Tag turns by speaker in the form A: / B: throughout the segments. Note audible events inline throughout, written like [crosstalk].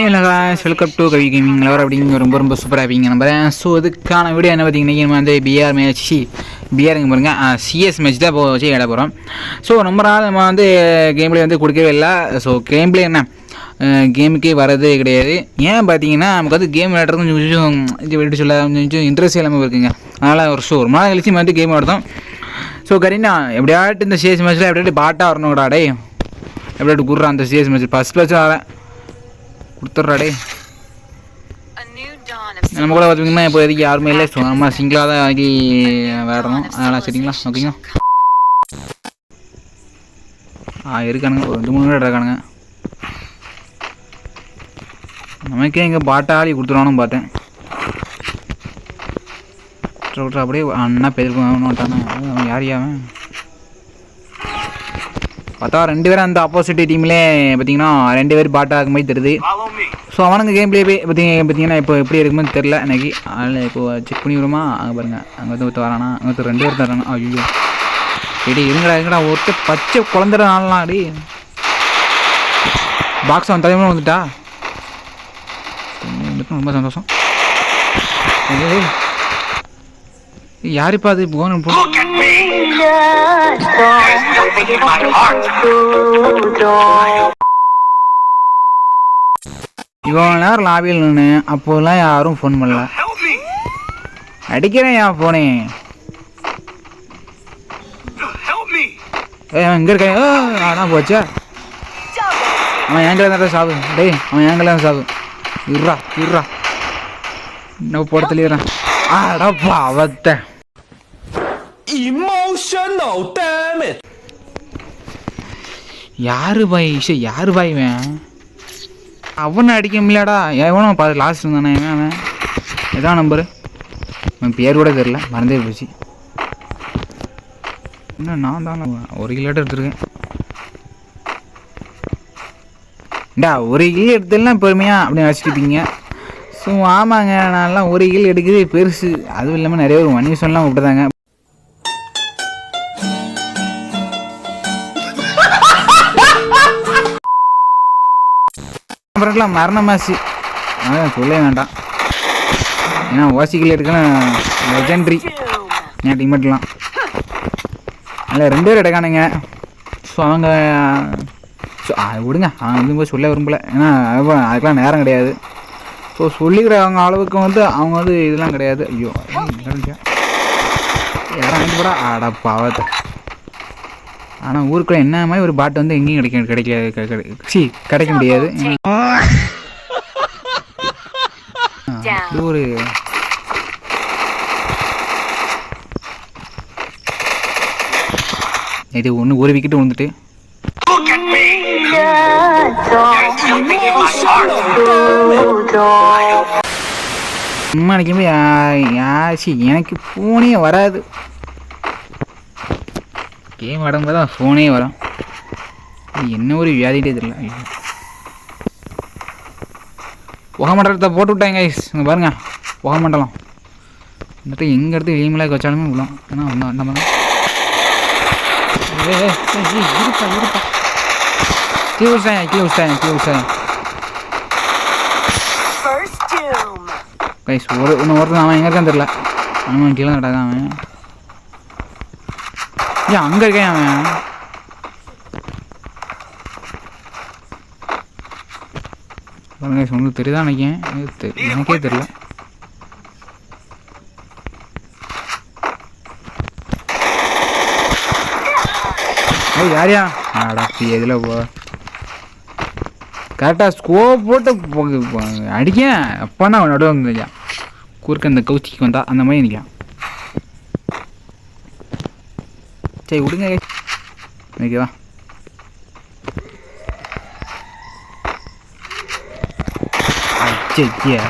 A: ஏன் welcome to Kavi gaming lover அப்படிங்க ரொம்ப ரொம்ப சூப்பராக இருப்பீங்க நம்புறேன். ஸோ அதுக்கான வீடியோ என்ன பார்த்தீங்கன்னா நம்ம வந்து பிஆர் மேட்ச் பிஆருங்க பாருங்க. சிஎஸ் மேட்ச் தான் போச்சு வச்சு இட போகிறோம் ஸோ ரொம்ப நாள் நம்ம வந்து கேம் பிளே வந்து கொடுக்கவே இல்லை. ஸோ கேம் பிளே என்ன கேமுக்கே வரதே கிடையாது. ஏன் பார்த்தீங்கன்னா நமக்கு வந்து கேம் விளையாடுறது கொஞ்சம் கொஞ்சம் இது எப்படி சொல்ல கொஞ்சம் இன்ட்ரெஸ்ட் இல்லாமல் இருக்குங்க. அதனால் ஒரு ஷோ ஒரு நாள் கழிச்சு வந்து கேம் விளாடுறோம் ஸோ கரீனா எப்படியாட்டு இந்த சிஎஸ் மேட்ச்சில் எப்படியாட்டு பாட்டாக வரணும்டா டே எப்படியாட்டு குடுறான் அந்த சிஎஸ் மேட்ச் ஃபஸ்ட் கிளாஸ் வரேன். கொடுத்துட்றா டே
B: A new dawn of
A: நம்ம கூட பார்த்தீங்கன்னா இப்போ எதுக்கு யாருமே இல்லை. ஸோ நம்ம சிங்கிளாக தான் வாங்கி விளையாடணும் அதெல்லாம் சரிங்களா? ஓகேங்களா? ஆ இருக்கானுங்க. ஒரு ரெண்டு மூணு பேர் இருக்கானுங்க. நமக்கே இங்கே பாட்டாளி கொடுத்துருவானு பார்த்தேன். விட்ற அப்படியே அண்ணா பெருமாட்டானே அவன் யார் அவன் பார்த்தா ரெண்டு பேரும் அந்த ஆப்போசிட் டீம்லே பார்த்தீங்கன்னா ரெண்டு பேர் பாட்டா இருக்க மாதிரி தெரியுது. ஸோ அவனுங்க கேம் பிளே பார்த்தீங்க பார்த்தீங்கன்னா இப்போ எப்படி இருக்குன்னு தெரில எனக்கு அதில் இப்போ செக் பண்ணி விடுமா? அங்கே பாருங்க. அங்கே வந்து ஒருத்த வரானா? அங்கே ஒருத்தர் ரெண்டு பேர் தராங்க ஐயோ எடி இருங்கடா இருங்கடா. ஒருத்த பச்சை குழந்தைட நாளலாம் அடி பாக்ஸ் அவன் தலைமுறை வந்துட்டா ரொம்ப சந்தோஷம். யாருப்பா அது? போன போ இவ்வளோ நேரம் லாபியில் நின்று அப்போலாம் யாரும் ஃபோன் பண்ணல. அடிக்கிறேன் என் ஃபோனே அவன் இங்கே இருக்கேன். ஏ அதான் போச்சா. அவன் எங்களை தான் சாவு. டேய் அவன் எங்களை தான் சாவு. இருறா இருறா இன்னும் போட தெளிவுறான் ஆடா
C: Emotional, damn it!
A: யாரு பாய் யாரு பாய் இவன்? அவனை அடிக்க முடியலடா. எவனும் பா லாஸ்ட் இருந்தானே இவன் அவன். இதான் நம்பரு அவன் பேர் கூட தெரில மறந்தே போச்சு. என்ன நான் தான் ஒரு கிலோட்டு எடுத்துருக்கேன். டா ஒரு கிலோ எடுத்துலாம் பெருமையா அப்படின்னு வச்சுக்கிட்டீங்க ஸோ ஆமாங்க நான்லாம் ஒரு கிலோ எடுக்கிறது பெருசு. அதுவும் இல்லாமல் நிறைய ஒரு மணி சொல்லலாம் விட்டுதாங்க அப்புறம்லாம் மரண அதான் சொல்லவே வேண்டாம். ஏன்னா ஓசிக்கல் எடுக்கணும் லெஜெண்ட்ரி என் டீமெட்லாம் அதில் ரெண்டு பேர் எடுக்கானுங்க. ஸோ அவங்க ஸோ அதை விடுங்க. அவங்க வந்து போய் சொல்ல விரும்பல. ஏன்னா அது அதுக்கெலாம் நேரம் கிடையாது. ஸோ சொல்லிக்கிறவங்க அளவுக்கு வந்து அவங்க வந்து இதெல்லாம் கிடையாது. ஐயோ யாரும் வாங்கி போடா பாவத்தை. ஆனால் ஊருக்குள்ள என்ன மாதிரி ஒரு பாட்டு வந்து எங்கேயும் கிடைக்க கிடைக்க கிடைக்க சி கிடைக்க முடியாது. இது ஒரு இது ஒன்று ஒரு விக்கெட் விழுந்துட்டு சும்மா நினைக்கும்போது யாச்சி எனக்கு ஃபோனே வராது. கேம் ஆடும்போது தான் ஃபோனே வரும். என்ன ஒரு வியாதிட்டே தெரியல. புகை மண்டலத்தை போட்டு விட்டாங்க guys. இங்க பாருங்க. புகை மண்டலம் இந்த எங்கே எடுத்து எலிமலாக வச்சாலுமே விழும். ஏன்னா ஏய், ஏய், இருப்பா இருப்பா. கீழே வச்சாங்க கீழே வச்சாங்க கீழே
B: doom.
A: கைஸ் ஒரு இன்னும் ஒருத்தன் அவன் எங்கே இருக்கான்னு தெரில அவன் கீழே நடக்கான் அவன். ஏன் அங்கே இருக்கேன் அவன். பாருங்க உங்களுக்கு தெரியுதா நினைக்கேன் எனக்கு எனக்கே தெரியல. ஏய் யாரியா ஆடா எதில் போ? கரெக்டாக ஸ்கோப் போட்டு அடிக்கேன் அடிக்க அப்போனா அவன் நடுவாங்க குறுக்க அந்த கௌச்சிக்கு வந்தா அந்த மாதிரி நினைக்கிறான். சரி விடுங்க ஓகேவா ஐயா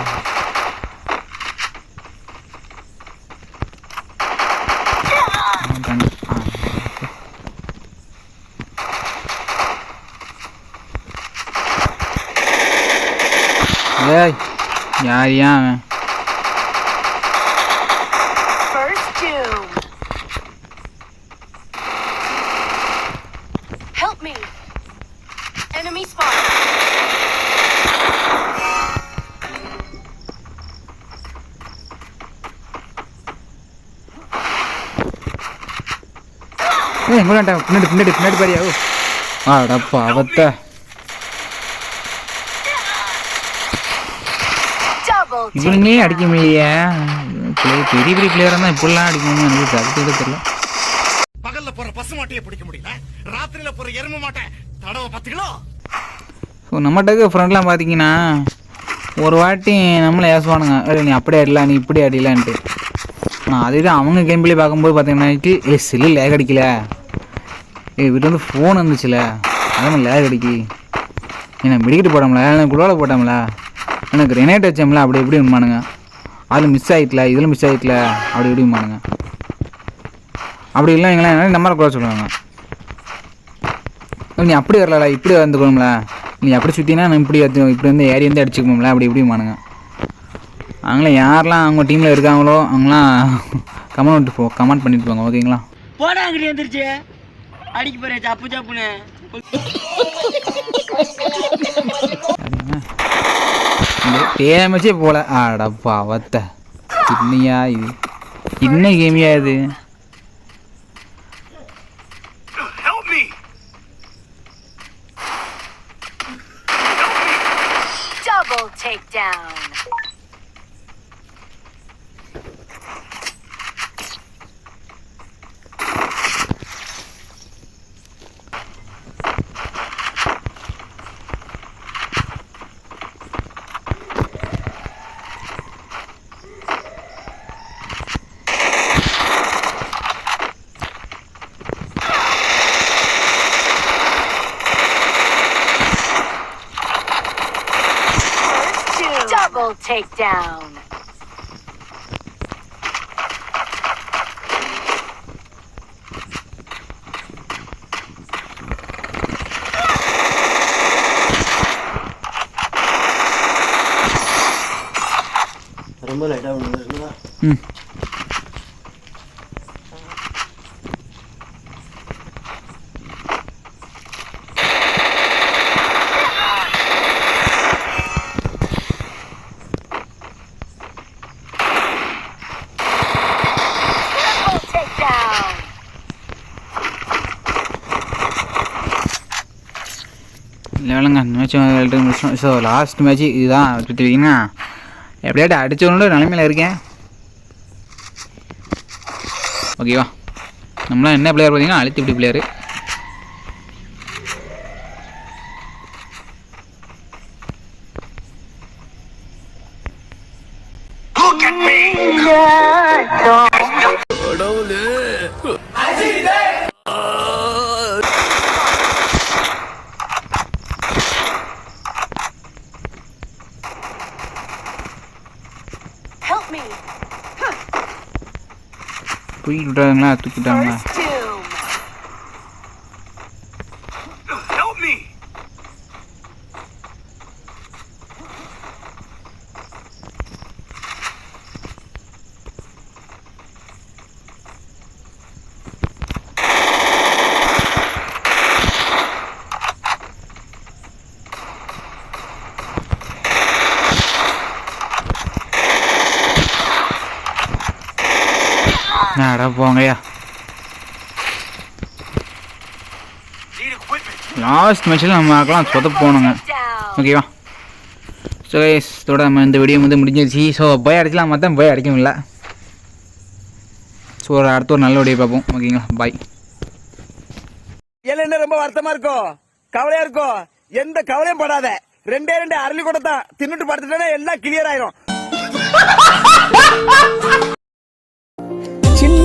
A: ஏய் யார் ஏன் எங்கே பின்னாடி பின்னாடி பின்னாடி பாரியா ஓ. ஆடப்பா அவத்த இவனுங்களே அடிக்க முடியலையே. பிளே- பெரிய பெரிய பிளேயராக இருந்தால் இப்படிலாம் அடிக்கணும்னு எனக்கு அது கூட தெரியல.
D: பகல்ல போற பசு மாட்டையே பிடிக்க முடியல. ராத்திரியில போற எரும மாட்டை தடவை பத்துக்கிலோ
A: ஸோ நம்மகிட்ட ஃப்ரெண்ட்லாம் பார்த்தீங்கன்னா ஒரு வாட்டி நம்மளை ஏசுவானுங்க. இல்லை நீ அப்படியே அடில நீ இப்படி அடிலான்ட்டு ஆனால் அதே தான் அவங்க கேம் பிளே பார்க்கும்போது பார்த்தீங்கன்னா ஏ செல்லு லேக் அடிக்கல. ஏ வீட்டு வந்து ஃபோன் இருந்துச்சுல. அதான் லேக் அடிக்கி. என்ன மெடிக்கிட்டு போடாமல எனக்கு குளோவில் போட்டாமல எனக்கு ரெனேட் வச்சோம்ல அப்படி எப்படி உண்மானுங்க அதில் மிஸ் ஆகிட்டல இதில் மிஸ் ஆகிட்டல அப்படி எப்படி உண்மானுங்க அப்படி இல்லை இல்லைங்களா நம்பரை குறை சொல்லுவாங்க. நீ அப்படி வரல இப்படி வந்துக்கணும்ல. நீ அப்படி சுற்றினா நான் இப்படி வந்து இப்படி வந்து ஏறி வந்து அடிச்சுக்கணும்ல அப்படி இப்படி மானுங்க அவங்களாம் யாரெல்லாம் அவங்க டீமில் இருக்காங்களோ அவங்களாம் [laughs] கமெண்ட் போ கமெண்ட் பண்ணிட்டு போங்க ஓகேங்களா
E: போடா அங்கே வந்துருச்சு அடிக்க போறேன் சப்பு சப்புன்னு.
A: டேமேஜே போல. ஆடா பாவத்த. இன்னையா இது. என்ன கேமியா இது?
B: takedown.
E: Rồi mới lại
A: đâu
B: nữa. Ừ.
A: லெவலுங்க மேட்ச் ரெண்டு நிமிஷம் ஸோ லாஸ்ட் மேட்ச் இதுதான் விட்டுட்டீங்கன்னா எப்படியாட்டு அடிச்சவனோட நிலைமையில இருக்கேன். ஓகேவா நம்மளாம் என்ன பிளேயர் பார்த்தீங்கன்னா அழுத்தி இப்படி பிளேயரு
D: Look தூக்கிட்டாங்களா தூக்கிட்டாங்களா?
A: அட போங்கய்யா. லாஸ்ட் மேட்ச்சில் நம்ம ஆக்கலாம் சொத போகணுங்க. ஓகேவா ஸோ கைஸ் இதோட நம்ம இந்த வீடியோ வந்து முடிஞ்சிருச்சு. ஸோ போய் அடிக்கலாம் மற்ற போய் அடிக்க முடியல ஸோ ஒரு அடுத்த ஒரு நல்ல வீடியோ பார்ப்போம். ஓகேங்களா பாய்
F: என்ன ரொம்ப வருத்தமா இருக்கும் கவலையா இருக்கும் எந்த கவலையும் படாத. ரெண்டே ரெண்டு அரளி கூட தான் தின்னுட்டு படுத்துட்டேன்னா எல்லாம் கிளியர் ஆயிரும்.